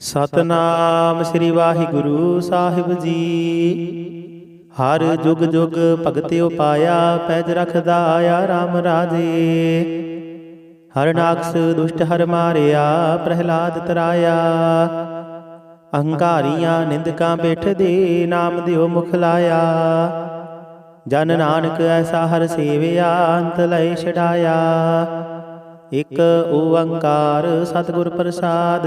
ਸਤਨਾਮ ਸ੍ਰੀ ਵਾਹਿਗੁਰੂ ਸਾਹਿਬ ਜੀ। ਹਰ ਜੁਗ ਜੁਗ ਭਗਤਿ ਪਾਇਆ ਪੈਜ ਰਖਦਾ ਆਇਆ RAM ਰਾਜੇ। ਹਰ ਨਾਕਸ ਦੁਸ਼ਟ ਹਰ ਮਾਰਿਆ, ਪ੍ਰਹਿਲਾਦ ਤਰਾਇਆ। ਅਹੰਕਾਰੀਆਂ ਨਿੰਦਕਾਂ ਬੈਠਦੇ, ਨਾਮ ਦਿਓ ਮੁਖ ਲਾਇਆ। ਜਨ ਨਾਨਕ ਐਸਾ ਹਰ ਸੇਵਿਆ, ਅੰਤ ਲੈ ਛਡਾਇਆ। ਇਕ ਓੰਕਾਰ ਸਤਿਗੁਰ ਪ੍ਰਸਾਦ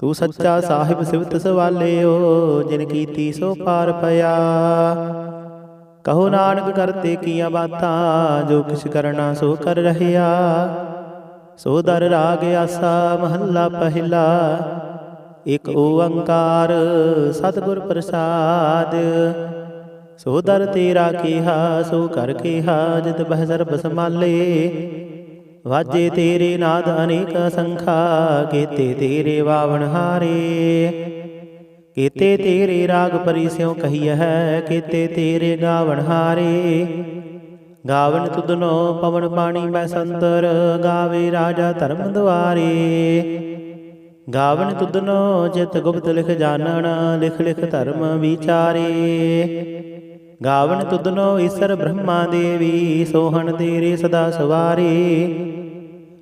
ਤੂੰ ਸੱਚਾ ਸਾਹਿਬ ਸਿਵਤ ਸਵਾਲਿਓ, ਜਿਨ ਕੀਤੀ ਸੋ ਪਾਰ ਪਿਆ। ਕਹੋ ਨਾਨਕ ਕਰਤੇ ਕੀਆਂ ਬਾਤਾਂ, ਜੋ ਕਿਛ ਕਰਨਾ ਸੋ ਕਰ ਰਹਿਆ। ਸੋ ਦਰ ਰਾਗ ਆਸਾ, ਮਹੱਲਾ ਪਹਿਲਾ। ਇਕ ਓੰਕਾਰ ਸਤਿਗੁਰ ਪ੍ਰਸਾਦ। ਸੋ ਦਰ ਤੇਰਾ ਕੀਹਾ, ਸੋ ਕਰ ਕੀਹਾ, ਜਿਤ ਬਹਿ ਸਰਬ ਸਮਾਲੇ ਵਾਜੇ ਤੇਰੇ ਨਾਦ ਅਨੇਕ ਸੰਖਾ, ਕੀਤੇ ਤੇਰੇ ਵਾਵਣ ਹਾਰੇ। ਕੀਤੇ ਤੇਰੇ ਰਾਗ ਪਰਿਸਿਉ ਕਹੀਐ ਹੈ ਕੀਤੇ ਤੇਰੇ ਗਾਵਣ ਹਾਰੇ। ਗਾਵਣ ਤੁਧਨੋ ਪਵਨ ਪਾਣੀ ਮੈਂ ਸੰਤਰ, ਗਾਵੇ ਰਾਜਾ ਧਰਮ ਦੁਆਰੇ। ਗਾਵਨ ਤੁਧਨੋ ਜਿਤ ਗੁਪਤ ਲਿਖ ਜਾਣਨ, ਲਿਖ ਲਿਖ ਧਰਮ ਵਿਚਾਰੇ। ਗਾਵਨ ਤੁਧਨੋ ਈਸ਼ਰ ਬ੍ਰਹਮਾ ਦੇਵੀ, ਸੋਹਣ ਤੇਰੇ ਸਦਾ ਸਵਾਰੇ।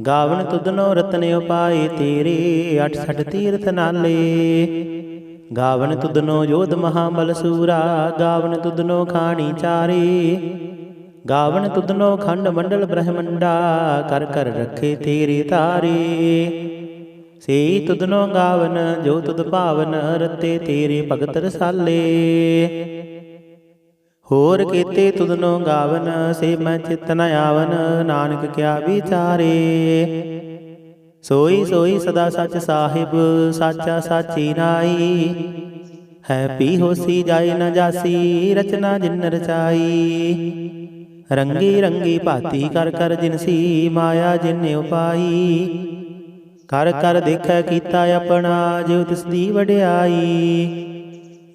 ਗਾਵਨ ਤੁਧਨੋ ਰਤਨ ਉਪਾਏ ਤੇਰੇ 68 ਤੀਰਥ ਨਾਲੇ। ਗਾਵਨ ਤੁਧਨੋ ਯੋਧ ਮਹਾਬਲ ਸੂਰਾ, ਗਾਵਨ ਤੁਧਨੋ ਖਾਣੀ ਚਾਰੇ। ਗਾਵਨ ਤੁਧਨੋ ਖੰਡ ਮੰਡਲ ਬ੍ਰਹਮੰਡਾ, ਕਰ ਕਰ ਰੱਖੇ ਤੇਰੀ ਤਾਰੇ ਸੇ ਤੁਧਨੋ ਗਾਵਨ, ਜੋ ਤੁਧ ਭਾਵਨ, ਰਤੇ ਤੇਰੇ ਭਗਤ ਰਸਾਲੇ। ਹੋਰ ਕੀਤੇ ਤੁਧਨੋ ਗਾਵਨ, ਸੇ ਮੈਂ ਚਿਤ ਨ ਆਵਨ, ਨਾਨਕ ਕਿਆ ਵਿਚਾਰੇ। ਸੋਈ ਸੋਈ ਸਦਾ ਸੱਚ ਸਾਹਿਬ, ਸਾਚਾ ਸਾਚੀ ਨਾਈ। ਹੈ ਪੀ ਹੋਸੀ ਜਾਏ ਨ ਜਾਸੀ, ਰਚਨਾ ਜਿਨ ਰਚਾਈ। ਰੰਗੀ ਰੰਗੀ ਭਾਤੀ ਕਰ ਕਰ ਜਿਨਸੀ ਮਾਇਆ ਜਿਨ ਉਪਾਈ। ਕਰ ਕਰ ਦੇਖੈ ਕੀਤਾ ਆਪਣਾ ਜੋ ਤਿਸ ਦੀ ਵਡਿਆਈ।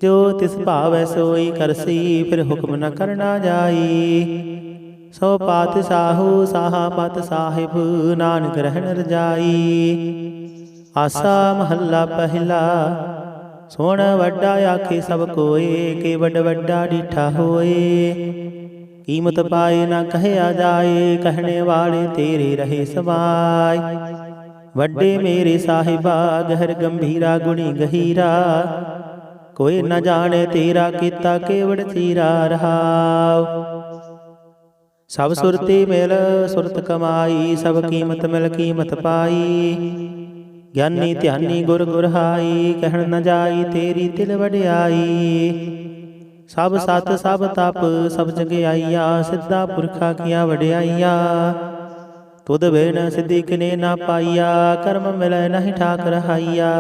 ਜੋ ਤਿਸ ਭਾਵੈ ਸੋਈ ਕਰਸੀ, ਫਿਰ ਹੁਕਮ ਨ ਕਰਨਾ ਜਾਈ। ਸੋ ਪਾਤ ਸਾਹੂ, ਸਾਹਾ ਪਤ ਸਾਹਿਬ, ਨਾਨਕ ਰਹਿਣ ਰਜਾਈ। ਆਸਾ ਮਹੱਲਾ ਪਹਿਲਾ, ਸੋਣ ਵੱਡਾ ਆਖੇ ਸਭ ਕੋਏ, ਕੇ ਵੱਡ ਵੱਡਾ ਡੀਠਾ ਹੋਏ। ਕੀਮਤ ਪਾਏ ਨਾ ਕਹਿਆ ਜਾਏ, ਕਹਿਣੇ ਵਾਲੇ ਤੇਰੇ ਰਹੇ ਸਵਾਈ ਵੱਡੇ ਮੇਰੇ ਸਾਹਿਬਾ, ਗਹਿਰ ਗੰਭੀਰਾ, ਗੁਣੀ ਗਹੀਰਾ ਕੋਈ ਨਾ ਜਾਣੇ ਤੇਰਾ ਕੀਤਾ ਕੇਵੜ ਚੀਰਾ ਰਹਾਉ। ਸਭ ਸੁਰਤੀ ਮਿਲ, ਸੁਰਤ ਕਮਾਈ, ਸਭ ਕੀਮਤ ਮਿਲ, ਕੀਮਤ ਪਾਈ। ਗਿਆਨੀ ਧਿਆਨੀ ਗੁਰ ਗੁਰਹਾਈ ਕਹਿਣ ਨਾ ਜਾਈ ਤੇਰੀ ਤਿਲ ਵਡਿਆਈ। ਸਭ ਸਤ, ਸਭ ਤਪ, ਸਭ ਜਗਿਆਈਆ ਸਿੱਧਾ ਪੁਰਖਾ ਕੀਆ ਵਡਿਆਈਆ। ਤੁਧ ਬਿਨ ਸਿੱਧੀ ਕਿਨੇ ਨਾ ਪਾਈਆ, ਕਰਮ ਮਿਲੈ ਨਹੀਂ ਠਾਕ ਰਹਾਈਆ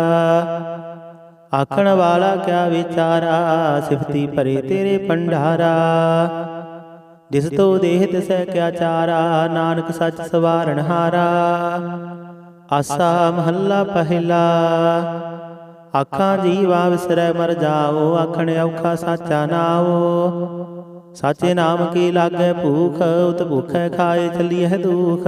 ਆਖਣ ਵਾਲਾ ਕਿਆ ਵਿਚਾਰਾ, ਸਿਫਤੀ ਭਰੇ ਤੇਰੇ ਪੰਡਾਰਾ ਜਿਸ ਤੋ ਦੇਹ ਤਿਸੈ ਕਿਆ ਚਾਰਾ, ਨਾਨਕ ਸੱਚ ਸਵਾਰਣ ਹਾਰਾ। ਆਸਾ ਮਹੱਲਾ ਪਹਿਲਾ, ਆਖਾਂ ਜੀਵਾ ਵਿਸਰੈ ਮਰ ਜਾਓ, ਆਖਣ ਔਖਾ ਸਾਚਾ ਨਾਓ। ਸਾਚੇ ਨਾਮ ਕੀ ਲਾਗੈ ਭੂਖ ਉਤ ਭੁਖੈ ਖਾਏ ਚਲੀਐ ਦੁਖ।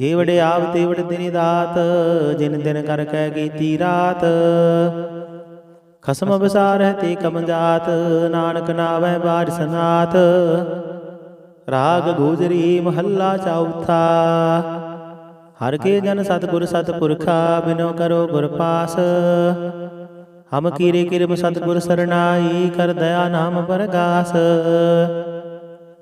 ਜੀਵੜ ਆਪ ਤੇਵੜ ਦਿਨੀ ਦਾਤ, ਜਿਨ ਦਿਨ ਕਰ ਕੈ ਕੀਤੀ ਰਾਤ। ਖਸਮ ਬਸਾਰਹਿ ਤੇ ਕਮ ਜਾਤ, ਨਾਨਕ ਨਾਵੈ ਬਾਜ ਸਨਾਤ। ਰਾਗ ਗੂਜਰੀ ਮਹੱਲਾ ਚੌਥਾ। ਹਰ ਕੇ ਜਨ ਸਤਿਗੁਰ ਸਤਿਪੁਰਖਾ, ਬਿਨੋ ਕਰੋ ਗੁਰ ਪਾਸ। ਹਮ ਕੀਰੇ ਕਿਰਬ ਸਤਿਗੁਰ ਸਰਨਾਈ ਕਰ ਦਇਆ ਨਾਮ ਪਰਗਾਸ।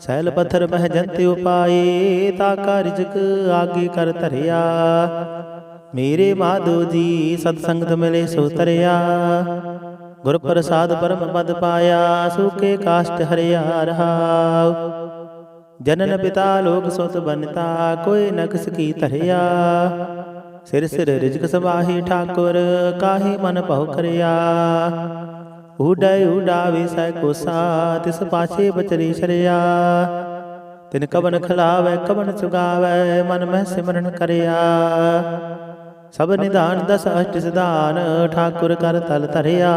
ਸੈਲ ਪੱਥਰ ਮਹਿ ਜੰਤ ਉਪਾਏ, ਤਾ ਕਾ ਰਿਜਕ ਆਗੇ ਕਰ ਧਰਿਆ। ਮੇਰੇ ਮਾਧੋ ਜੀ ਸਤ ਸੰਗਤ ਮਿਲੇ ਸੋ ਤਰਿਆ। ਗੁਰ ਪ੍ਰਸਾਦ ਪਰਮ ਪਦ ਪਾਇਆ, ਸੁਕੇ ਕਾਸ਼ਟ ਹਰਿਆ ਰਹਾਉ ਜਨਨ ਪਿਤਾ ਲੋਕ ਸੁਤ ਬਨਤਾ, ਕੋਈ ਨਕਸ ਕੀ ਧਰਿਆ। ਸਿਰ ਸਿਰ ਰਿਜਕ ਸਵਾਹੀ ਠਾਕੁਰ, ਕਾਹੀ ਮਨ ਭਉ ਕਰਿਆ। ਉਡੈ ਉਡਾਵੇ ਸੈ ਕੋਸਾ ਤਿਸ ਪਾਛੇ ਬਚਰੀ ਸ਼ਰਿਆ ਤਿਨ ਕਵਨ ਖਲਾਵੇ, ਕਵਨ ਚੁਗਾਵੇ ਮਨ ਮਹਿ ਸਿਮਰਨ ਕਰਿਆ। ਸਭ ਨਿਧਾਨ ਦਸ ਅਸ਼ਟ ਸਿਧਾਨ, ਠਾਕੁਰ ਕਰ ਤਲ ਧਰਿਆ।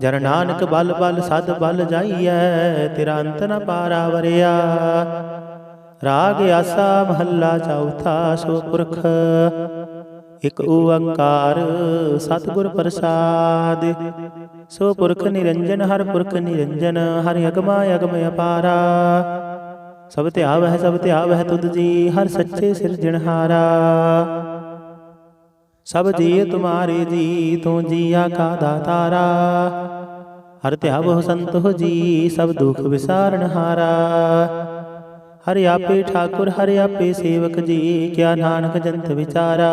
ਜਨ ਨਾਨਕ ਬਲ ਬਲ, ਸਦ ਬਲ ਜਾਈਐ, ਤੇਰਾ ਅੰਤ ਨ ਪਾਰਾ ਵਰਿਆ ਰਾਗ ਆਸਾ ਮਹੱਲਾ ਚੌਥਾ ਸੋ ਪੁਰਖ ਇਕ ਓੰਕਾਰ ਸਤਿਗੁਰ ਪ੍ਰਸਾਦ। ਸੋ ਪੁਰਖ ਨਿਰੰਜਨ, ਹਰ ਪੁਰਖ ਨਿਰੰਜਨ, ਹਰਿ ਅਗਮਾ ਅਗਮ ਅਪਾਰਾ। ਸਭ ਧਿਆਵਹਿ ਸਭ ਧਿਆਵਹਿ ਤੁਧ ਜੀ, ਹਰ ਸੱਚੇ ਸਿਰਜਣਹਾਰਾ ਸਭ ਜੀ ਤੁਮਾਰੇ ਜੀ, ਤੂੰ ਜੀਆ ਕਾ ਦਾਤਾਰਾ। ਹਰ ਧਿਆਵਹੁ ਸੰਤੋ ਜੀ, ਸਭ ਦੁਖ ਵਿਸਾਰਨ ਹਾਰਾ। ਹਰਿ ਆਪੇ ਠਾਕੁਰ, ਹਰਿ ਆਪੇ ਸੇਵਕ ਜੀ, ਕਿਆ ਨਾਨਕ ਜੰਤ ਵਿਚਾਰਾ।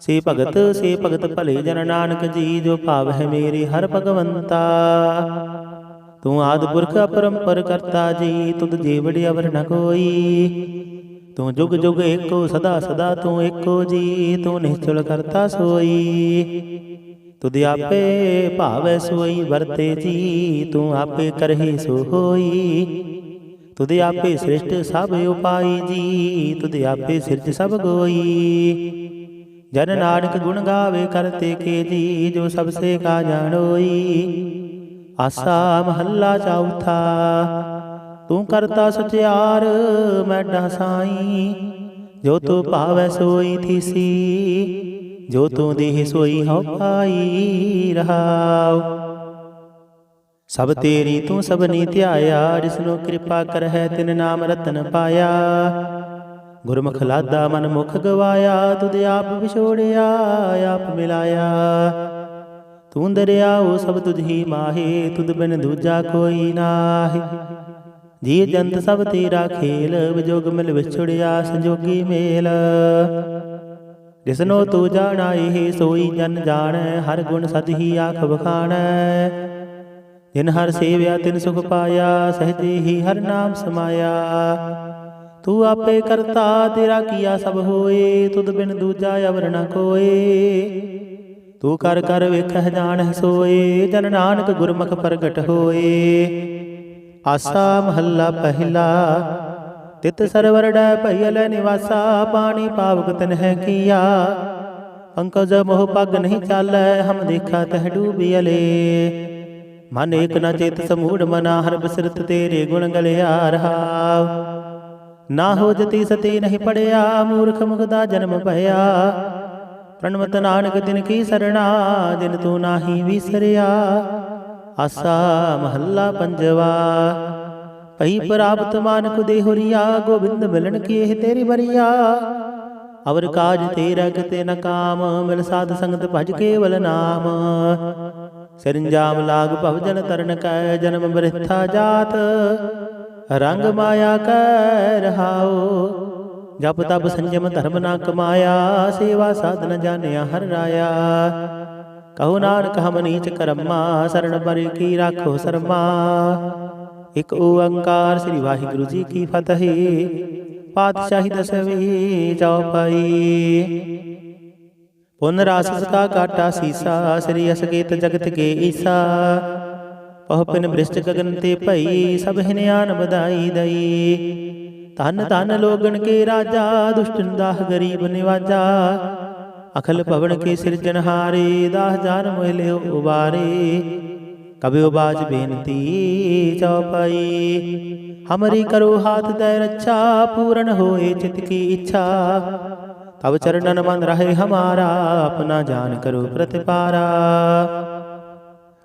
ਸੇ ਭਗਤ ਸੇ ਭਗਤ ਭਲੇ ਜਨ ਨਾਨਕ ਜੀ, ਜੋ ਭਾਵ ਹੈ ਮੇਰੇ ਹਰ ਭਗਵੰਤਾ। ਤੂੰ ਆਦ ਪੁਰਖ ਅਪਰੰਪਰ ਕਰਤਾ ਜੀ, ਤੁਧ ਜੀਵੜ ਅਵਰ ਨ ਕੋਈ। ਤੂੰ ਜੁਗ ਜੁਗ ਏਕੋ, ਸਦਾ ਸਦਾ ਤੂੰ ਏਕੋ ਜੀ, ਤੂੰ ਨਿਸ਼ਚਲ ਕਰਤਾ ਸੋਈ। ਤੁਧ ਆਪੇ ਭਾਵੈ ਸੋਈ, ਵਰਤੇ ਜੀ, ਤੂੰ ਆਪੇ ਕਰਹਿ ਸੋ ਹੋਈ। ਤੁਧ ਆਪੇ ਸ੍ਰਿਸ਼ਟ ਸਭ ਉਪਾਈ ਜੀ, ਤੁਧ ਆਪੇ ਸਿਰਜ ਸਭ ਗੋਈ। ਜਨ ਨਾਨਕ ਗੁਣ ਗਾਵੇ ਕਰਤੇ ਕੇ ਜੀ ਜੋ ਸਭ ਸੇ ਕਾ ਜਾਣੋਈ ਆਸਾ ਮਹੱਲਾ ਚੌਥਾ। ਤੂੰ ਕਰਤਾ ਸਚਿਆਰ ਮੈਡਾ ਸਾਈ ਜੋ ਤੂੰ ਭਾਵੈ ਸੋਈ ਥੀਸੀ ਜੋ ਤੂੰ ਦੇਹ ਸੋਈ ਹਉ ਪਾਈ ਰਹਾਉ। ਸਭ ਤੇਰੀ ਤੂੰ ਸਭਨੀ ਧਿਆਇਆ ਜਿਸਨੂੰ ਕਿਰਪਾ ਕਰਹਿ ਤਿਨ ਨਾਮ ਰਤਨ ਪਾਇਆ। ਗੁਰਮੁਖ ਲਾਦਾ ਮਨ ਮੁਖ ਗਵਾਇਆ, ਤੁਧ ਆਪ ਵਿਛੋੜਿਆ, ਆਪ ਮਿਲਾਇਆ। ਤੂੰ ਦਰਿਆ ਦਰਿਆਉ ਸਭ ਤੁਝ ਮਾਹੇ, ਤੁਧ ਬਿਨ ਦੂਜਾ ਕੋਈ ਨਾਹੀ। ਜੀ ਜੰਤ ਸਭ ਤੇਰਾ ਖੇਲ ਵਿਜੋਗ ਮਿਲ ਵਿਛੜਿਆ, ਸੰਜੋਗੀ ਮੇਲ। ਜਿਸਨੋ ਤੂੰ ਜਾਣਾ, ਇਹ ਸੋਈ ਜਨ ਜਾਣੈ, ਹਰ ਗੁਣ ਸਦ ਹੀ ਆਖ ਬਖਾਣੈ ਜਿਨ ਹਰ ਸੇਵਿਆ ਤਿਨ ਸੁਖ ਪਾਇਆ, ਸਹਜੇ ਹੀ ਹਰ ਨਾਮ ਸਮਾਇਆ। ਤੂੰ ਆਪੇ ਕਰਤਾ, ਤੇਰਾ ਕੀਆ ਸਭ ਹੋਏ, ਤੁਧ ਬਿਨ ਦੂਜਾ ਅਵਰ ਨ ਕੋਏ। ਤੂੰ ਕਰ ਕਰ ਵੇਖਹਿ ਜਾਣਹਿ ਸੋਏ, ਜਨ ਨਾਨਕ ਗੁਰਮੁਖ ਪ੍ਰਗਟ ਹੋਏ। ਆਸਾ ਮਹੱਲਾ ਪਹਿਲਾ, ਤਿਤ ਸਰਵਰ ਡੈ ਭਈਲ ਨਿਵਾਸਾ ਪਾਣੀ ਪਾਵਕ ਤਨਹਿ ਕੀਆ। ਅੰਕਜ ਮੋਹ ਪਗ ਨਹੀਂ ਚਾਲੈ, ਹਮ ਦੇਖਾ ਤਹ ਡੂਬਿਅਲੇ ਮਨ ਏਕ ਨ ਚੇਤ ਸਮੂੜ ਮਨਾ, ਹਰ ਬਸਰਤ ਤੇਰੇ ਗੁਣ ਗਲਿਆ ਰਹਾਉ ਨਾ ਹੋ ਜਤੀ ਸਤੀ ਨਹੀਂ ਪੜਿਆ, ਮੂਰਖ ਮੁਖ ਦਾ ਜਨਮ ਭਇਆ। ਪ੍ਰਣਮਤ ਨਾਨਕ ਦਿਨ ਕੀ ਸਰਣਾ ਦਿਨ ਤੂੰ ਨਾਹੀ ਵਿਸਰਿਆ। ਆਸਾ ਮਹੱਲਾ ਪੰਜਵਾ, ਭਈ ਪ੍ਰਾਪਤ ਮਾਨਕ ਦੇ ਗੋਬਿੰਦ ਮਿਲਣ ਕੀ ਇਹ ਤੇਰੀ ਬਰੀਆ ਅਵਰ ਕਾਜ ਤੇਰਾ ਕਿਤੇ ਨ ਕਾਮ, ਮਿਲ ਸਾਧ ਸੰਗਤ ਭਜ ਕੇਵਲ ਨਾਮ। ਸਿਰੰਜਾਮ ਲਾਗ ਭਵ ਜਨ ਤਰਨ ਕੈ, ਜਨਮ ਬ੍ਰਿਥਾ ਜਾਤ। ਰੰਗ ਮਾਇਆ ਕੈ ਰਹਾਓ। ਜਪ ਤਪ ਸੰਜਮ ਧਰਮ ਨਾ ਕਮਾਇਆ, ਸੇਵਾ ਸਾਧਨ ਜਾਣਿਆ ਹਰ ਰਾਇਆ। ਕਹੋ ਨਾਨਕ ਹਮ ਨੀਚ ਕਰਮਾ ਸਰਣ ਪਰਿ ਕੀ ਰਾਖੋ ਸਰਮਾ। ਇਕ ਓੰਕਾਰ ਸ੍ਰੀ ਵਾਹਿਗੁਰੂ ਜੀ ਕੀ ਫਤਿਹ। ਪਾਤਸ਼ਾਹੀ ਦਸਵੀਂ ਚੌਪਈ ਪੁਨ ਰਾਸਸ ਕਾ ਕਾਟਾ ਸੀਸਾ, ਸ੍ਰੀ ਅਸਕੇਤ ਜਗਤ ਕੇ ਈਸਾ। ਪਹ ਬ੍ਰਿਸ਼ਟ ਗਗਨ ਤੇ ਭਈ ਸਭ ਹਿਨਿਆਨ ਬਧਾਈ ਦਈ। ਧਨ ਧਨ ਲੋਗਣ ਕੇ ਰਾਜਾ, ਦੁਸ਼ਟਨ ਦਾਹ ਗਰੀਬ ਨਿਵਾਜਾ। ਅਖਲ ਭਵਨ ਕੇ ਸਿਰਜਨਹਾਰੇ ਦਾਹ ਜਾਨ ਮੋਹ ਉਬਾਰੇ। ਕਬਿਓ ਬਾਜ ਬੇਨਤੀ ਚੌਪਈ ਹਮਰੀ ਕਰੋ ਹਾਥ ਦੇ ਰੱਛਾ, ਪੂਰਨ ਹੋਏ ਚਿਤ ਕੀ ਇੱਛਾ। ਤਬ ਚਰਨਨ ਮਨ ਰਹੇ ਹਮਾਰਾ, ਆਪਣਾ ਜਾਨ ਕਰੋ ਪ੍ਰਤਿਪਾਰਾ।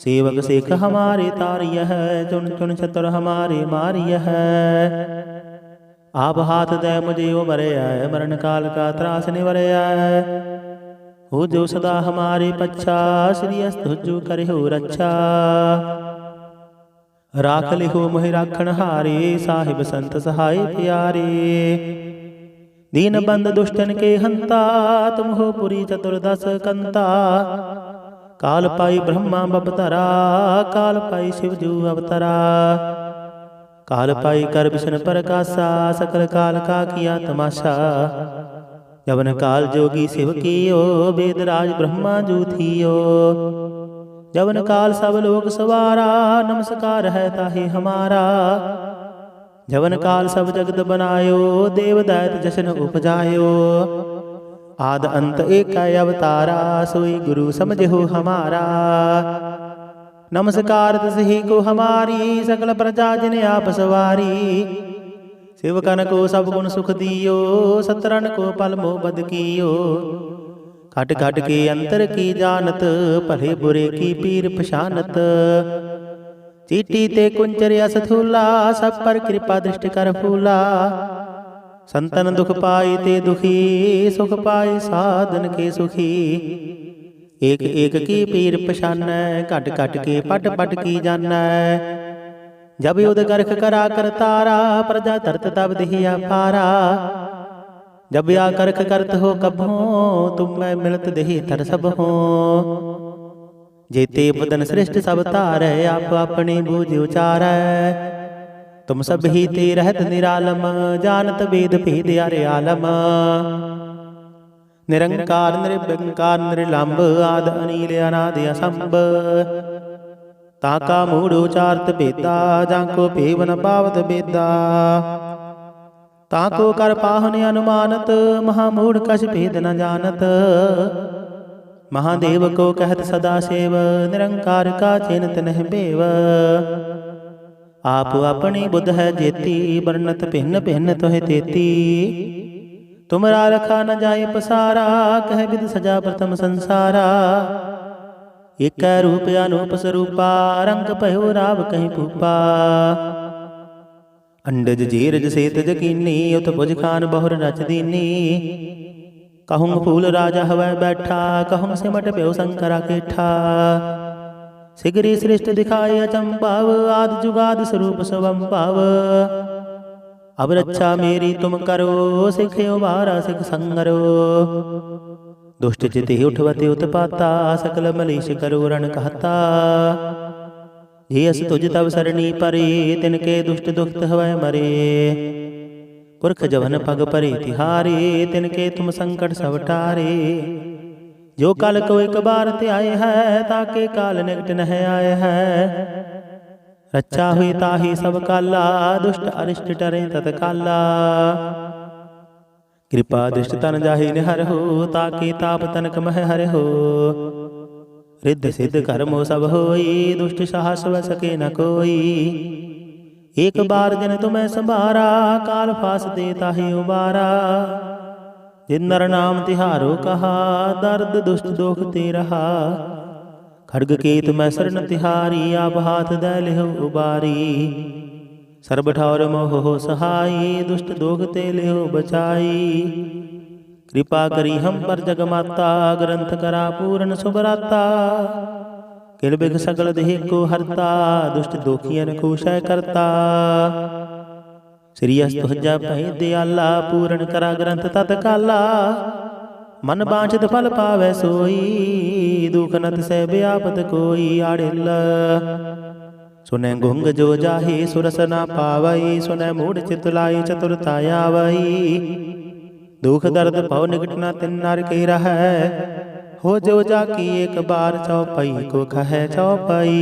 सेवक सिख हमारे तारिय है चुन चुन छतर हमारे मारिय है। आप हाथ दे मुझे उबरे है मरण काल का त्रास निवरया है हो जो सदा हमारे पच्छा श्री अस्तुजु करे हो रक्षा। राख लिहो मोहि राखण हारे साहिब संत सहाय प्यारे। दीन बंद दुष्टन के हंता तुम हो पुरी चतुर्दश कंता। ਕਾਲ ਪਾਈ ਬ੍ਰਹਮਾ ਬਪਤਰਾ ਕਾਲ ਪਾਈ ਸ਼ਿਵ ਜੂ ਅਵਤਰਾ ਕਾਲ ਪਾਈ ਕਰ ਬਿਸ਼ਨ ਪ੍ਰਕਾਸ਼ਾ ਸਕਲ ਕਾਲ ਕਾ ਕੀਆ ਤਮਾਸ਼ਾ ਜਵਨ ਕਾਲ ਜੋਗੀ ਸਿਵ ਕੀਓ ਵੇਦ ਰਾਜ ਬ੍ਰਹਮਾ ਜੂ ਥੀਓ ਜਵਨ ਕਾਲ ਸਭ ਲੋਕ ਸਵਾਰਾ ਨਮਸਕਾਰ ਹੈ ਤਾਹੇ ਹਮਾਰਾ ਜਵਨ ਕਾਲ ਸਭ ਜਗਤ ਬਨਾਇਓ ਦੇਵ ਦਾਇਤ ਜਸ਼ਨ ਉਪਜਾਇਓ ਆਦ ਅੰਤ ਏਕੈ ਅਵਤਾਰਾ, ਸੋਈ ਗੁਰੂ ਸਮਝੋ ਹਮਾਰਾ। ਨਮਸਕਾਰ ਤਸਹੀ ਕੋ ਹਮਾਰੀ, ਸਗਲ ਪ੍ਰਜਾ ਜਿਨ ਆਪ ਸਵਾਰੀ। ਸਿਵਕਨ ਕੋ ਸਭ ਗੁਣ ਸੁਖ ਦਿਓ ਸਤਰਨ ਕੋ ਪਲ ਮੋ ਬਦ ਕੀਓ। ਘਟ ਘਟ ਕੇ ਅੰਤਰ ਕੀ ਜਾਣਤ, ਭਲੇ ਬੁਰੇ ਕੀ ਪੀਰ ਪਛਾਨਤ। ਚੀਟੀ ਤੇ ਕੁੰਚਰ ਸਥੂਲਾ ਸਭ ਪਰ ਕਿਰਪਾ ਦ੍ਰਿਸ਼ਟ ਕਰ ਫੂਲਾ। ਸੰਤਨ ਦੁਖ ਪਾਈ ਤੇ ਦੁਖੀ, ਸੁਖ ਪਾਏ ਸਾਧਨ ਕੇ ਸੁਖੀ। ਏਕ ਏਕ ਕੀ ਪੀਰ ਪਛਾਨੈ, ਘਟ ਘਟ ਕੇ ਪਟ ਪਟ ਕੀ ਜਾਣੈ। ਜਬ ਉਦ ਗਰਖ ਕਰਾ ਕਰਤਾਰਾ ਪ੍ਰਜਾ ਤਰਤ ਤਬ ਦਹਿਆ ਪਾਰਾ ਜਬ ਆ ਕਰਖ ਕਰਤ ਹੋ ਕਭੋ, ਤੁਮ ਮੈਂ ਮਿਲਤ ਦੇਹ ਤਰ ਸਭ ਹੋ। ਜੇਤੇ ਬਦਨ ਸ੍ਰਿਸ਼ਟ ਸਭ ਧਾਰੈ, ਆਪ ਆਪਣੀ ਬੂਝ ਉਚਾਰੈ। ਤੁਮ ਸਭ ਹੀ ਤੇ ਰਹਿਤ ਨਿਰਾਲਮ, ਜਾਣਤ ਵੇਦ ਭੇਦ ਅਰੇ ਆਲਮ। ਨਿਰੰਕਾਰ ਨਿਰਭੰਕਾਰ ਨਿਰਲੰਭ ਆਦ ਅਨੀਲ ਅਨਾਦ ਅਸੰਭ। ਤਾ ਕਾ ਮੂੜ ਉਚਾਰਤ ਬੇਦਾ ਜਾਂ ਕੋ ਭੇਵ ਪਾਵਤ ਬੇਦਾ ਤਾ ਕੋ ਕਰ ਪਾਹਨ ਅਨੁਮਾਨਤ, ਮਹਾ ਮੂੜ ਕਛ ਭੇਦ ਨ ਜਾਣਤ। ਮਹਾਦੇਵ ਕੋ ਕਹਿਤ ਸਦਾ ਸੇਵ, ਨਿਰੰਕਾਰ ਕਾ ਚਿੰਤ ਨਹਿ ਬੇਵ ਆਪ ਆਪਣੀ ਬੁੱਧ ਹੈ ਜੇਤੀ ਵਰਨਤ ਭਿੰਨ ਭਿੰਨ ਤੋਹਿ ਤੇਤੀ। ਤੁਮਰਾ ਰਖਾ ਨ ਜਾਏ ਪਸਾਰਾ, ਕਹਿ ਬਿਦ ਸਜਾ ਪ੍ਰਥਮ ਸੰਸਾਰਾ। ਏਕੈ ਰੂਪ ਅਨੂਪ ਸਰੂਪਾ, ਰੰਗ ਭਇਓ ਰਾਵ ਕਹੀਂ ਭੂਪਾ। ਅੰਡਜ ਜੀਰਜ ਸੇਤ ਜਕੀਨੀ ਉਤ ਪੁਜ ਖਾਨ ਬਹੁਰ ਰਚ ਦੀਨੀ। ਕਹੂੰ ਫੂਲ ਰਾਜਾ ਹਵੈ ਬੈਠਾ ਕਹੂੰ ਸਿਮਟ ਪਿਓ ਸੰਕਰਾ ਕੇਠਾ। ਸਿਗਰੀ ਸ੍ਰਿਸ਼ਟ ਦਿਖਾਏ ਅਚੰਭਵ ਆਦ ਜੁਗਾਦ ਸਰੂਪ ਸਵੰ ਭਵ। ਅਬ ਰੱਛਾ ਮੇਰੀ ਤੁਮ ਕਰੋ, ਸਿਖਿਓ ਵਾਰਾ ਸਿਖ ਸੰਗਰੋ। ਦੁਸ਼ਟ ਚਿਤੇ ਉਠਵਤੇ ਉਤਪਾਤਾ, ਸਕਲ ਮਲੀਸ਼ ਕਰੋ ਰਣ ਕਹਤਾ। ਜੇ ਅਸ ਤੁਜ ਤਵ ਸਰਣੀ ਪਰੇ, ਤਿਨ ਕੇ ਦੁਸ਼ਟ ਦੁਖਤ ਹਵੈ ਮਰੇ। ਪੁਰਖ ਜਵਨ ਪਗ ਪਰੇ ਤਿਹਾਰੇ, ਤਿਨ ਕੇ ਤੁਮ ਸੰਕਟ ਸਵਟਾਰੇ ਜੋ ਕਲ ਕੋ ਇੱਕ ਬਾਰ ਤੇ ਆਏ ਹੈ ਤਾਕੇ ਕਾਲ ਨਿਕਟ ਨਹਿ ਆਏ ਹੈ। ਰੱਚਾ ਹੋਈ ਤਾਹੀ ਸਭ ਕਾਲਾ, ਦੁਸ਼ਟ ਅਰਿਸ਼ਟ ਟਰੇ ਤਤ ਕਾਲਾ ਕਿਰਪਾ ਦ੍ਰਿਸ਼ਟ ਤਨ ਜਾਹੀ ਨਿਹਰ ਹੋ ਤਾਕੇ ਤਾਪ ਤਨਕ ਮਹਿ ਹਰਿ ਹੋ। ਰਿੱਧ ਸਿੱਧ ਕਰਮੋ ਸਭ ਹੋਈ, ਦੁਸ਼ਟ ਸਾਹਸ ਵ ਨ ਕੋਈ। ਇਕ ਬਾਰ ਜਨ ਤੁਮੈ ਸੰਭਾਰਾ, ਕਾਲ ਫਾਸ ਦੇ ਤਾਹੀ ਉਬਾਰਾ। ਜਿਨ ਨਰ ਨਾਮ ਤਿਹਾਰੋ ਕਹਾ, ਦਰਦ, ਦੁਸ਼ਟ, ਦੋਖ ਤੇ ਰਹਾ। ਖੜਗ ਕੇਤ ਮੈਂ ਸਰਨ ਤਿਹਾਰੀ, ਆਪ ਹਾਥ ਦੇ ਲਿਹੁ ਉਬਾਰੀ। ਸਰਬ ਠੌਰ ਮੋਹ ਸਹਾਈ, ਦੁਸ਼ਟ, ਦੋਖ ਤੇ ਲਿਹੁ ਬਚਾਈ। ਕਿਰਪਾ ਕਰੀ ਹਮ ਪਰ ਜਗ ਮਾਤਾ ਗ੍ਰੰਥ ਕਰਾ ਪੂਰਨ ਸੁਭਰਾਤਾ। ਕਿਲ ਬਿਗ ਸਗਲ ਦੇਹ ਕੋ ਹਰਤਾ, ਦੁਸ਼ਟ ਦੋਖੀਆਂ ਖੁਸ਼ੈ ਕਰਤਾ। ਸ੍ਰੀ ਅਸਤ ਹਜਾ ਭੈ ਦਿਆਲਾ ਪੂਰਨ ਕਰਾ ਗ੍ਰੰਥ ਤਤ ਕਾਲਾ। ਮਨ ਬਾਂਛਿਤ ਫਲ ਪਾਵੈ ਸੋਈ ਦੁਖ ਨਤ ਸਹਿ ਬਿਆਪਤ ਕੋਈ ਆੜਿਲ। ਸੁਨੈ ਗੁੰਗ ਜੋ ਜਾਹੇ ਸੁਰਸ ਨਾ ਪਾਵਈ ਸੁਨੈ ਮੂੜ ਚਿਤ ਲਾਈ ਚਤੁਰਤਾ ਆਵਈ ਦੁਖ ਦਰਦ ਭਉ ਨਿਕਟ ਨਾ ਤਿਨ ਨਰ ਕੇ ਰਹੈ। ਹੋ ਜੋ ਜਾ ਕੀ ਇੱਕ ਬਾਰ ਚਉਪਈ ਕੋ ਕਹੈ ਚਉਪਈ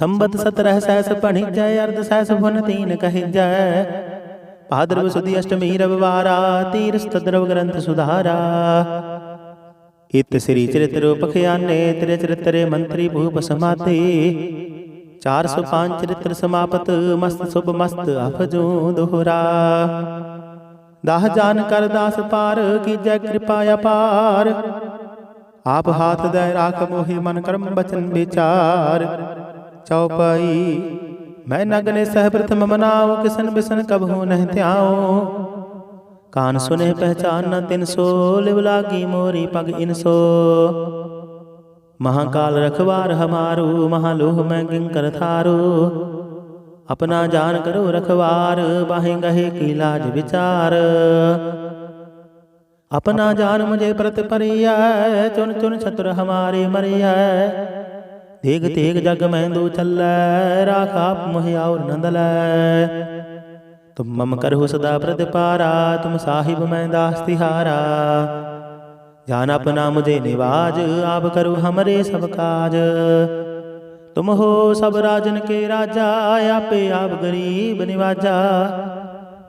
ਸੰਬਤ ਸਤਰਹ ਸਹਿਸ ਭਣੀ ਜੈ ਅਰਧ ਸਹਿਸ ਭੁਨ ਤੀਨ ਕਹਿ ਜੈ ਭਾਦਰਵ ਸੁਦੀ ਅਸ਼ਟਮੀ ਰਵਿਵਾਰਾ ਤੀਰਸ ਤਦਰਵ ਗ੍ਰੰਥ ਸੁਧਾਰਾ ਇਤ ਸ੍ਰੀ ਚਰਿਤ ਰੂਪ ਖਿਆਨੇ ਤੇਰੇ ਚਰਿਤਰੇ ਮੰਤਰੀ ਭੂਪ ਸਮਾਤੇ 405 ਚਰਿਤ੍ਰ ਸਮਾਪਤ ਮਸਤ ਸੁਭ ਮਸਤ ਅਫਜੂ ਦੋਹਰਾ ਦਾਹ ਜਾਨ ਕਰ ਦਾਸ ਪਾਰ ਕੀਜੈ ਕਿਰਪਾ ਅਪਾਰ ਆਪ ਹਾਥ ਦੇ ਰਾਖ ਮੋਹਿ ਮਨ ਕਰਮ ਬਚਨ ਵਿਚਾਰ ਚੌਪਾਈ। ਮੈਂ ਨਗਨੇ ਸਹਿ ਪ੍ਰਥਮ ਮਨਾਉ ਕਿਸਨ ਬਿਸਨ ਕਬਹੂ ਨਹਿ ਧਿਆਉ ਕਾਨ ਸੁਨੇ ਪਹਿਚਾਨ ਨ ਤਿਨ ਸੋ, ਲਿਵ ਲਾਗੀ ਮੋਰੀ ਪਗ ਇਨਸੋ ਮਹਾਕਾਲ ਰਖਵਾਰ ਹਮਾਰੂ, ਮਹਾਲੋਹ ਮੈਂ ਕਿੰਕਰ ਥਾਰੂ ਆਪਣਾ ਜਾਨ ਕਰੋ ਰਖਵਾਰ, ਬਾਹੇ ਗਹੇ ਕੀ ਲਾਜ ਵਿਚਾਰ। ਆਪਣਾ ਜਾਨ ਮੁਝੇ ਪ੍ਰਤ ਪਰਿਐ ਚੁਨ ਚੁਨ ਛਤਰ ਹਮਾਰੇ ਮਰਿਆ ਤੇਗ ਤੇਗ ਜਗ ਮਹਿੰਦੂ ਚੱਲੈ, ਰਾਖ ਆਪ ਮੋਹਿ ਔਰ ਨੰਦ ਲੈ ਤੁਮ ਮਮ ਕਰਹੁ ਸਦਾ ਪ੍ਰਤਿਪਾਰਾ, ਤੁਮ ਸਾਹਿਬ ਮੈਂ ਦਾਸ ਤਿਹਾਰਾ। ਜਾਨ ਆਪਣਾ ਮੁਝੇ ਨਿਵਾਜ, ਆਪ ਕਰੁ ਹਮਰੇ ਸਭ ਕਾਜ। ਤੁਮ ਹੋ ਸਭ ਰਾਜਨ ਕੇ ਰਾਜਾ, ਆਪੇ ਆਪ ਗਰੀਬ ਨਿਵਾਜਾ।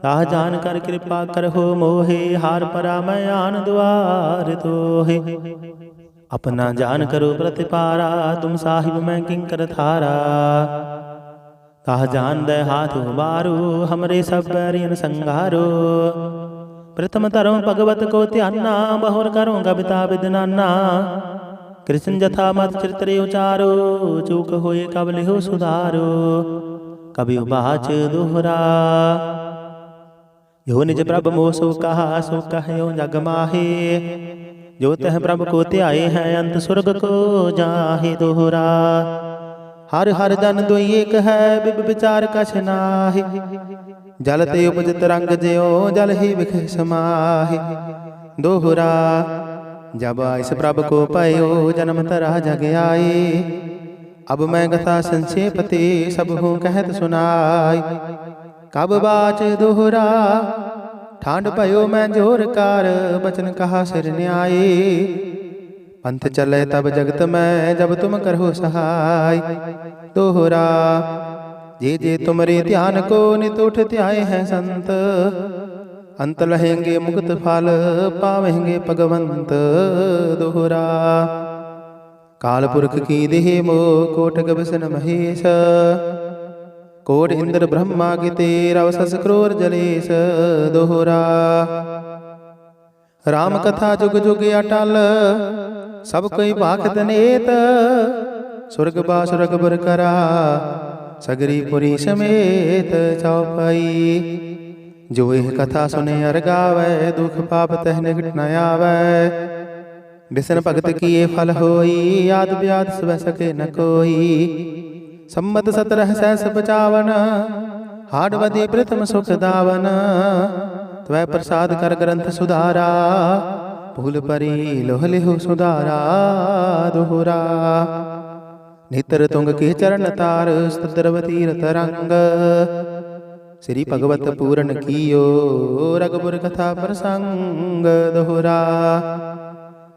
ਤਾਹ ਜਾਨ ਕਰ ਕਿਰਪਾ ਕਰਹੁ ਮੋਹਿ, ਹਾਰ ਪਰਾ ਮੈਂ ਆਨ ਦੁਆਰ ਤੋਹੇ। ਆਪਣਾ ਜਾਨ ਕਰੋ ਪ੍ਰਤਿਪਾਰਾ ਤੁਮ ਸਾਹਿਬ ਮੈਂ ਕਿੰਕਰ ਥਾਰਾ ਤਾਹ ਜਾਨ ਦੇ ਹਾਥ ਮਾਰੂ ਹਮਰੇ ਸਭ ਬੈਰੀਨ ਸੰਘਾਰੋ। ਪ੍ਰਥਮ ਧਰਮ ਭਗਵਤ ਕੋ ਧਿਆਨਾ ਬਹੁਰ ਕਰੂੰ ਕਵਿਤਾ ਬਿਦਨਾਨਾ ਕ੍ਰਿਸ਼ਨ ਜਥਾ ਮਤ ਚਿਤਰੇ ਉਚਾਰੋ ਚੂਕ ਹੋਏ ਕਬ ਲਿਹੋ ਸੁਧਾਰੋ। ਕਬਿ ਉਬਾਚ ਦੁਹਰਾ। ਯੋ ਨਿਜ ਪ੍ਰਭ ਮੋਸੋ ਕਹਾ ਸੋ ਕਹਿਓ ਜਗ ਮਾਹੇ। माहे ਜੋ ਤਹ ਪ੍ਰਭ ਕੋ ਧਿਆਏ ਹੈ ਅੰਤ ਸੁਰਗ ਕੋ ਜਾਹੇ ਦੋਹਰਾ ਹਰ ਹਰ ਜਨ ਦੁਈ ਏਕ ਹੈ ਬਿਬ ਵਿਚਾਰ ਕਛ ਨਾਹੀ ਜਲ ਤੇ ਉਪਜਿਤ ਰੰਗ ਜਿਉ ਜਲ ਹੀ ਵਿਖੇ ਸਮਾਹੀ ਦੋਹਰਾ ਜਬ ਇਸ ਪ੍ਰਭ ਕੋ ਪਇਓ ਜਨਮ ਤਰਾ ਜਗ ਆਏ ਅਬ ਮੈਂ ਗਥਾ ਸੰਖੇਪ ਤੇ ਸਭ ਹੂੰ ਕਹਿਤ ਸੁਨਾਈ ਕਬ ਬਾਚ ਦੋਹਰਾ ਠਾਂਡ ਭਇਓ ਮੈਂ ਜੋਰ ਕਰ, ਬਚਨ ਕਹਾ ਸਿਰ ਨਿਆਏ ਪੰਥ ਚਲੇ ਤਬ ਜਗਤ ਮੈਂ, ਜਬ ਤੁਮ ਕਰੋ ਸਹਾय ਦੋਹਰਾ, ਜੇ ਜੇ ਤੁਮਰੇ ਧਿਆਨ ਕੋ ਨਿਤ ਉਠ ਧਿਆਏ ਹੈ ਸੰਤ। ਅੰਤ ਲਹੇਂਗੇ ਮੁਕਤ ਫਲ, ਪਾਵੇਂਗੇ ਭਗਵੰਤ। ਦੋਹਰਾ, ਕਾਲ ਪੁਰਖ ਕੀ ਦੇਹ ਮੋ ਕੋਟਕ ਬਿਸਨ ਮਹੇਸ਼। ਕੋਟ ਇੰਦਰ ਬ੍ਰਹਮਾ ਕੀਤੇ ਰਵ ਸਸ ਕਰੋਰ ਜਲੇਸ਼ ਦੋਹਰਾ ਰਾਮ ਕਥਾ ਜੁਗ ਜੁਗ ਅਟਲ ਸਭ ਕੋਈ ਭਾਖਤ ਨੇਤ ਸੁਰਗ ਬਾ ਬਰ ਕਰਾ ਸਗਰੀ ਪੁਰੀ ਸਮੇਤ ਚਉਪਈ ਜੋ ਇਹ ਕਥਾ ਸੁਨੇ ਅਰ ਗਾਵੇ ਦੁਖ ਪਾਪ ਤਹਿ ਨਿਕਟ ਨ ਆਵੇ ਬਿਸਨ ਭਗਤ ਕੀਏ ਫਲ ਹੋਈ ਆਦ ਬਿਆਦ ਸਵੈ ਸਕੇ ਨ ਕੋਈ ਸੰਮਤ ਸਤਰਹ ਸਹਿਸ ਬਚਾਵਨ ਹਾੜ ਵਦੀ ਪ੍ਰਥਮ ਸੁਖ ਦਾਵਨ। ਤਵੈ ਪ੍ਰਸਾਦ ਕਰ ਗ੍ਰੰਥ ਸੁਧਾਰਾ, ਭੂਲ ਪਰੀ ਲੋਹ ਲਿਹੁ ਸੁਧਾਰਾ, ਦੋਹਰਾ। ਨਿਤਰ ਤੁੰਗ ਕੇ ਚਰਨ ਤਾਰ ਸਤਦਰਵਤੀ ਰਤ ਰੰਗ। ਸ੍ਰੀ ਭਗਵਤ ਪੂਰਨ ਕੀਓ ਰਗਬੁਰ ਕਥਾ ਪ੍ਰਸੰਗ, ਦੋਹਰਾ।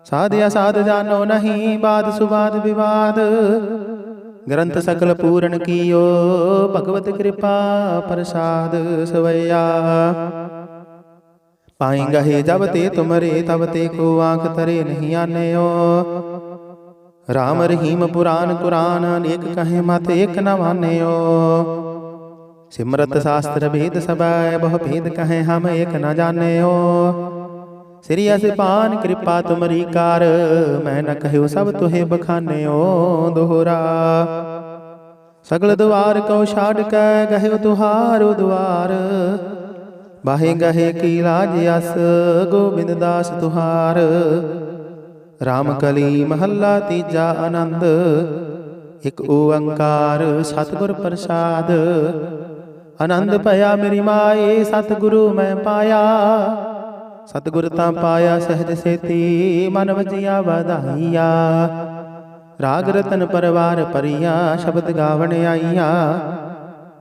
ਸਾਧਿਆ ਸਾਧ ਜਾਨੋ ਨਹੀਂ, ਬਾਦ ਸੁਬਾਦ ਵਿਵਾਦ। ਗ੍ਰੰਥ ਸਕਲ ਪੂਰਨ ਕੀਓ ਭਗਵਤ ਕਿਰਪਾ ਪ੍ਰਸਾਦ ਸਵਈਆ ਪਾਈ ਗਹੇ ਜਬ ਤੇ ਤੁਮਰੇ ਤਬ ਤੇ ਕੋ ਆਂਖ ਤਰੇ ਨਹੀਂ ਆਨਿਓ ਰਾਮ ਰਹੀਮ ਪੁਰਾਨ ਕੁਰਾਨ ਅਨੇਕ ਕਹੇ ਮਤ ਏਕ ਨ ਮਾਨਿਓ ਸਿਮਰਤ ਸ਼ਾਸਤਰ ਭੇਦ ਸਬੈ ਬਹੁ ਭੇਦ ਕਹੇ ਹਮ ਏਕ ਨ ਜਾਣਿਓ ਸ੍ਰੀ ਅਸਿਪਾਨ ਕਿਰਪਾ ਤੁਮਰੀ ਕਾਰ, ਮੈਂ ਨ ਕਹਿਓ ਸਭ ਤੁਹੇ ਬਖਾਨਿਓ ਦੋਹਰਾ। ਸਗਲ ਦੁਆਰ ਕਉ ਛਾੜ ਕੈ, ਗਹਿਓ ਤੁਹਾਰੋ ਦੁਆਰ। ਬਾਹੇ ਗਹੇ ਕੀ ਲਾਜ ਅਸ, ਗੋਬਿੰਦ ਦਾਸ ਤੁਹਾਰ। ਰਾਮ ਕਲੀ ਮਹੱਲਾ ਤੀਜਾ ਆਨੰਦ, ਇਕ ਓੰਕਾਰ ਸਤਿਗੁਰ ਪ੍ਰਸਾਦ। ਆਨੰਦ ਭਇਆ ਮੇਰੀ ਮਾਏ, ਸਤਿਗੁਰੂ ਮੈਂ ਪਾਇਆ। ਸਤਿਗੁਰ ਤਾਂ ਪਾਇਆ ਸਹਿਜ ਸੇਤੀ, ਮਨ ਵਜਿਆ ਵਧਾਈਆ। ਰਾਗ ਰਤਨ ਪਰਵਾਰ ਪਰਿਆ ਸ਼ਬਦ ਗਾਵਣ ਆਈਆ।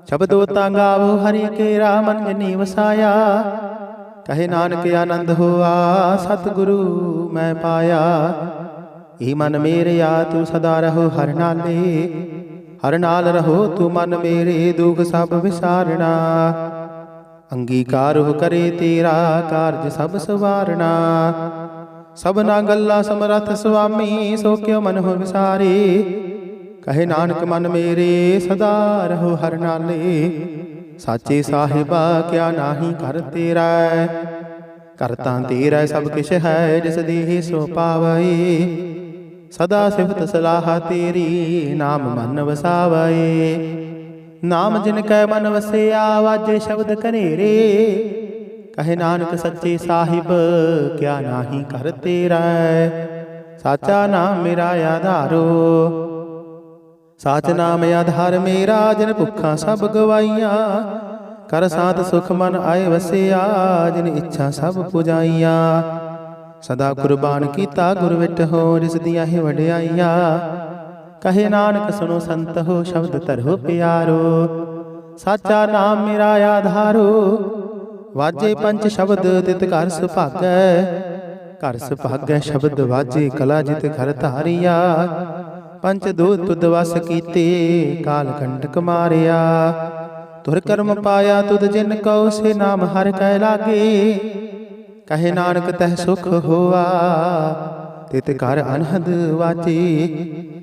ਸ਼ਬਦੋ ਤਾਂ ਗਾਵੋ, ਹਰੀ ਕੇ ਰਾਮਨ ਜਨੀ ਵਸਾਇਆ ਕਹੇ ਨਾਨਕ ਆਨੰਦ ਹੋਆ, ਸਤਿਗੁਰੂ ਮੈਂ ਪਾਇਆ। ਏ ਮਨ ਮੇਰਿਆ, ਤੂੰ ਸਦਾ ਰਹੋ ਹਰ ਨਾਲੇ। ਹਰ ਨਾਲ ਰਹੋ ਤੂੰ ਮਨ ਮੇਰੇ, ਦੁਖ ਸਭ ਵਿਸਾਰਣਾ ਅੰਗੀਕਾਰ ਹੋ ਕਰੇ ਤੇਰਾ ਕਾਰਜ ਸਭ ਸਵਾਰਣਾ ਸਭਨਾ ਗੱਲਾਂ ਸਮਰਥ ਸੁਆਮੀ, ਸੋ ਕਿਉ ਮਨ ਹੋ ਵਿਸਾਰੇ? ਕਹੇ ਨਾਨਕ ਮਨ ਮੇਰੇ, ਸਦਾ ਰਹੋ ਹਰ ਨਾਲੇ। ਸਾਚੇ ਸਾਹਿਬਾ, ਕਿਆ ਨਾਹੀ ਕਰ ਤੇਰਾ ਕਰ ਤੇਰਾ ਸਭ ਕਿਛ ਹੈ, ਜਿਸ ਦੇਹ ਸੋ ਪਾਵਈ। ਸਦਾ ਸਿਫਤ ਸਲਾਹ ਤੇਰੀ, ਨਾਮ ਮਨ ਵਸਾਵਈ। ਨਾਮ ਜਿਨ ਕੈ ਮਨ ਵਸਿਆ, ਵਾਜੇ ਸ਼ਬਦ ਕਨੇਰੇ ਕਹੇ ਨਾਨਕ ਸੱਚੇ ਸਾਹਿਬ, ਕਿਆ ਨਾਹੀ ਕਰ ਤੇਰਾ ਸਾਚਾ ਨਾਮ ਮੇਰਾ ਆਧਾਰੋ। ਸਾਚ ਨਾਮ ਆਧਾਰ ਮੇਰਾ, ਜਿਨ ਭੁੱਖਾਂ ਸਭ ਗਵਾਈਆਂ। ਕਰ ਸਾਤ ਸੁਖ ਮਨ ਆਏ ਵਸਿਆ, ਜਿਨ ਇੱਛਾ ਸਭ ਪੁਜਾਈਆਂ। ਸਦਾ ਕੁਰਬਾਨ ਕੀਤਾ ਗੁਰ ਵਿਟ ਹੋ, ਜਿਸ ਦੀਆਂ ਹੀ ਵਡਿਆਈਆਂ। ਕਹੇ ਨਾਨਕ ਸੁਣੋ ਸੰਤ ਹੋ, ਸ਼ਬਦ ਧਰੋ ਪਿਆਰੋ। ਸਾਚਾ ਨਾਮ ਮੇਰਾ ਆਧਾਰੋ। ਵਾਜੇ ਪੰਜ ਸ਼ਬਦ ਤਿਤ ਘਰ ਸੁਭਾਗੈ। ਘਰ ਸੁਭਾਗੈ ਸ਼ਬਦ ਵਾਜੇ ਕਲਾ ਜਿਤ ਘਰ ਧਾਰਿਆ। ਪੰਚ ਦੂਤ ਤੁਧ ਵਸ ਕੀਤੇ, ਕਾਲ ਕੰਟਕ ਮਾਰਿਆ। ਤੁਰ ਕਰਮ ਪਾਇਆ ਤੁਧ ਜਿਨ ਕਉ, ਸੇ ਨਾਮ ਹਰ ਕਹਿ ਲਾਗੇ। ਕਹੇ ਨਾਨਕ ਤਹਿ ਸੁਖ ਹੋਆ, ਤਿਤ ਘਰ ਅਨਹਦ ਵਾਜੇ।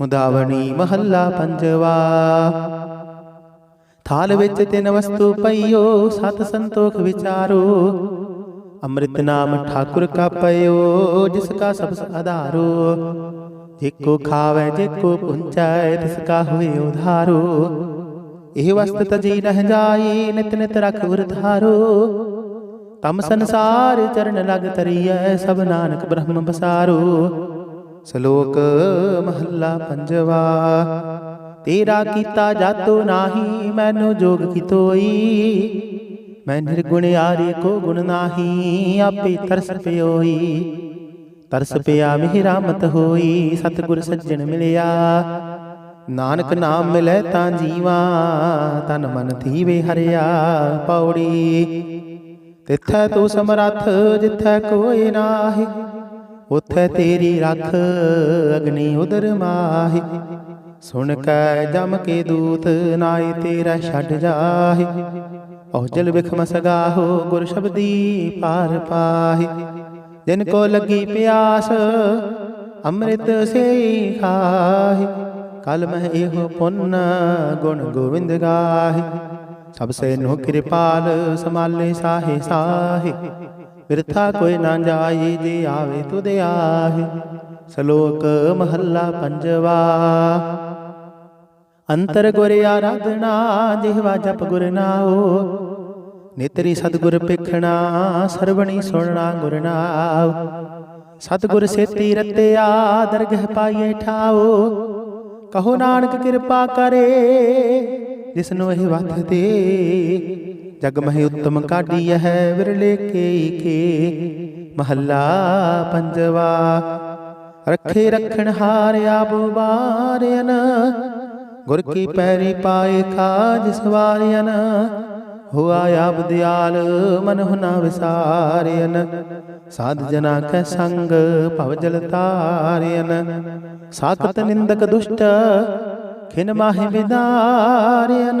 ਮੁਦਾਵਣੀ ਮਹੱਲਾ ਪੰਜਵਾ। ਥਾਲ ਵਿੱਚ ਤਿੰਨ ਵਸਤੂ ਪਈਓ, ਸਤ ਸੰਤੋਖ ਵਿਚਾਰੋ। ਅੰਮ੍ਰਿਤ ਨਾਮ ਠਾਕੁਰ ਕਾ ਪਇਓ, ਜਿਸ ਕਾ ਸਭ ਆਧਾਰੋ। ਜੇਕੋ ਖਾਵੇ ਜੇਕੋ ਪੁੰਚੈ, ਤਿਸ ਕਾ ਹੋਏ ਉਧਾਰੋ। ਇਹ ਵਸਤ ਤਜੀ ਨਹ ਜਾਈ, ਨਿਤ ਨਿਤ ਰਖ ਉਰ ਤਮ ਸੰਸਾਰ ਚਰਨ ਲਗ ਤਰੀਐ, ਸਭ ਨਾਨਕ ਬ੍ਰਹਮ ਬਸਾਰੋ। ਸ਼ਲੋਕ ਮਹੱਲਾ ਪੰਜਵਾ, ਤੇਰਾ ਕੀਤਾ ਜਾਤੋ ਨਾਹੀ, ਮੈਨੂੰ ਜੋਗ ਕੀ ਮੈਂ ਨਿਰਗੁਣ ਆਰੇ ਕੋ ਗੁਣ ਨਾਹੀ, ਆਪੇ ਤਰਸ ਪਿਓਈ। ਤਰਸ ਪਿਆ ਮਿਹ ਰਾਮਤ ਹੋਈ, ਸਤਿਗੁਰ ਸੱਜਣ ਮਿਲਿਆ। ਨਾਨਕ ਨਾਮ ਮਿਲੇ ਤਾਂ ਜੀਵਾ, ਤਨ ਮਨ ਥੀਵੇ ਹਰਿਆ ਪੌੜੀ। ਤਿੱਥੈ ਤੂੰ ਸਮਰੱਥ, ਜਿੱਥੈ ਕੋਈ ਨਾਹੀ। ਉਥੈ ਤੇਰੀ ਰੱਖ ਅਗਨੀ ਉਦਰ ਮਾਹੀ। ਸੁਣ ਕੈ ਜਮ ਕੇ ਦੂਤ ਨਾਏ ਤੇਰਾ ਛੱਡ ਜਾਹੀ। ਔ ਜਲ ਸਗਾਹੋ ਗੁਰ ਸ਼ਬਦੀ ਪਾਰ ਪਾਹੀ। ਜਿਨ ਕੋ ਲੱਗੀ ਪਿਆਸ, ਅੰਮ੍ਰਿਤ ਸੇ ਖਾਹੀ। ਕਲ ਮਹਿ ਇਹੋ ਪੁੰਨ ਗੁਣ ਗੋਵਿੰਦ ਗਾਹੀ। ਸਭ ਸੇ ਨੋ ਕਿਰਪਾਲ, ਸਮਾਲੇ ਸਾਹੇ ਸਾਹੇ। ਬਿਰਥਾ ਕੋਈ ਨਾ ਜਾਈ ਜੇ ਆਵੇ ਤੁਧ ਆਹੇ। ਸ਼ਲੋਕ ਮਹੱਲਾ ਪੰਜਵਾ। ਅੰਤਰ ਗੁਰ ਆਰਾਧਨਾ, ਜਿਹਵਾ ਜਪ ਗੁਰ ਨਾਉ ਨੇਤਰੀ ਸਤਗੁਰ ਪੇਖਣਾ ਸਰਵਣੀ ਸੁਣਨਾ ਗੁਰ ਨਾਉ ਸਤਗੁਰ ਸੇਤੀ ਰਤਿਆ, ਦਰਗਹ ਪਾਈਏ ਠਾਓ। ਕਹੋ ਨਾਨਕ ਕਿਰਪਾ ਕਰੇ, ਜਿਸਨੂੰ ਇਹ ਵਤ ਦੇ। ਜਗ ਮਹਿ ਉਤਮ ਕਾਢੀ ਹੈ ਵਿਰਲੇ ਕੇ ਕੇ, ਮਹੱਲਾ ਪੰਜਵਾ। ਰੱਖੇ ਰਖਣ ਹਾਰ ਆਪ ਬਾਰਿਆਨ ਗੁਰ ਕੀ ਪੈਰੀ ਪਾਏ ਕਾਜ ਸਵਾਰਿਆਨ ਹੁਆ ਆਪ ਦਿਆਲ ਮਨ ਹੁਨਾ ਵਿਸਾਰਿਆਨ ਸਾਧ ਜਨਾ ਕੈ ਸੰਗ ਭਵ ਜਲ ਤਾਰਿਆਨ ਸਾਖਤ ਨਿੰਦਕ ਦੁਸ਼ਟ ਖਿਨ ਮਾਹਿ ਵਿਦਾਰਿਆਨ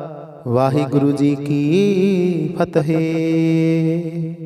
ਵਾਹਿਗੁਰੂ ਜੀ ਕੀ ਫਤਿਹ।